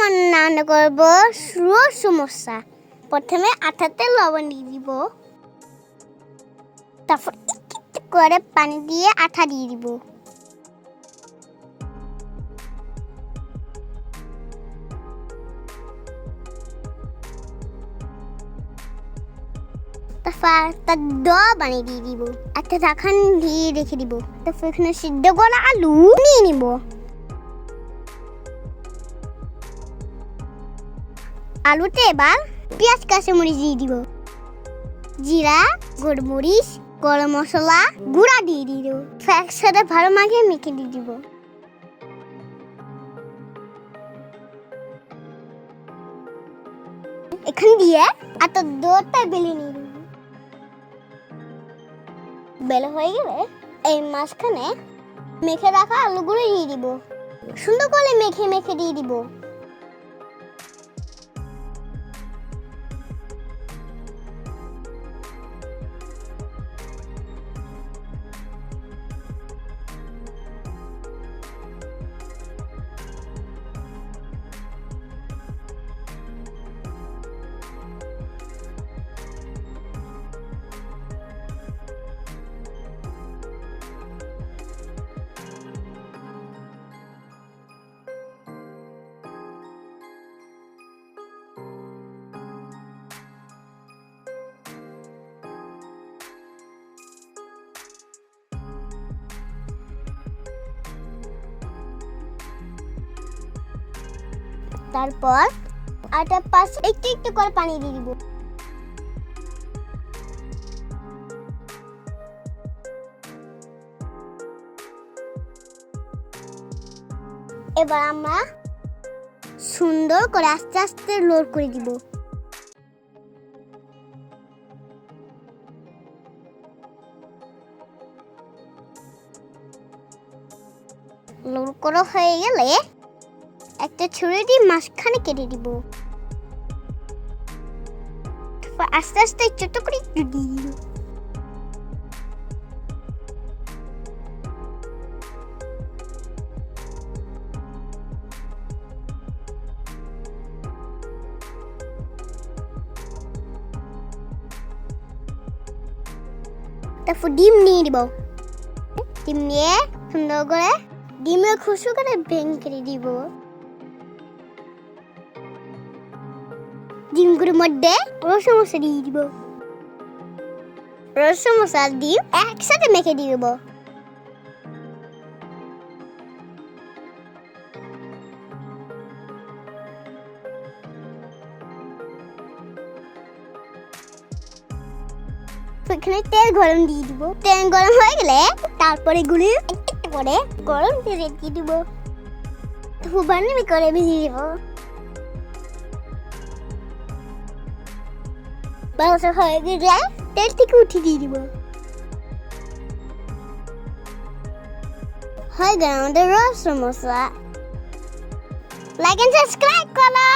আমরা রান্না করব রোজ সমস্যা। প্রথমে আঠাতে লবণ দিয়ে দিব। তারপর করে পানি দিয়ে আঠা দিয়ে দিব। তারপর তার দ বানিয়ে দিয়ে দিব। একটা দিয়ে রেখে দিব। তারপর এখানে সিদ্ধ করা আলু নিয়ে নিব। আলুতে এবার পেঁয়াজ, কাঁচামরিচ দিয়ে দিব। জিরা, গোলমরিচ, গরম মশলা, গুঁড়া দিয়ে দেবো। একসাথে ভালো মাখিয়ে মেখে দিয়ে দিব। এখান দিয়ে এত দোটা বেলে নিয়ে দিব বেলে হয়ে গেলে এই মাঝখানে মেখে রাখা আলুগুলো দিয়ে দিব। সুন্দর করে মেখে মেখে দিয়ে দিব। তারপর আটার পাশে একটু একটু করে পানি দিয়ে দিব। এবার আমরা সুন্দর করে আস্তে আস্তে লোড করে দিব। লোড করা হয়ে গেলে একটা ছুরি দিয়ে মাঝখানে কেটে দিব। তারপর আস্তে আস্তে ছোট করে দিয়ে দিব তারপর ডিম নিয়ে দিব ডিম নিয়ে সুন্দর করে ডিমের খুশু করে ভেঙে কেটে দিব ডিমগুলোর মধ্যে রসুন মশলা দিয়ে দিব। রসুন মশলা ডিম একসাথে মেখে দিয়ে এখানে তেল গরম দিয়ে দিব। তেল গরম হয়ে গেলে তারপরে একটু করে গরম তেলে দিয়ে দিব। হুবানি করে ভিজিয়ে দিব। বারোটা হয়ে গেলে তেল থেকে উঠিয়ে দিয়ে দিব। হয়ে গেল আমাদের রস মশলা। লাইক এন্ড সাবস্ক্রাইব করো।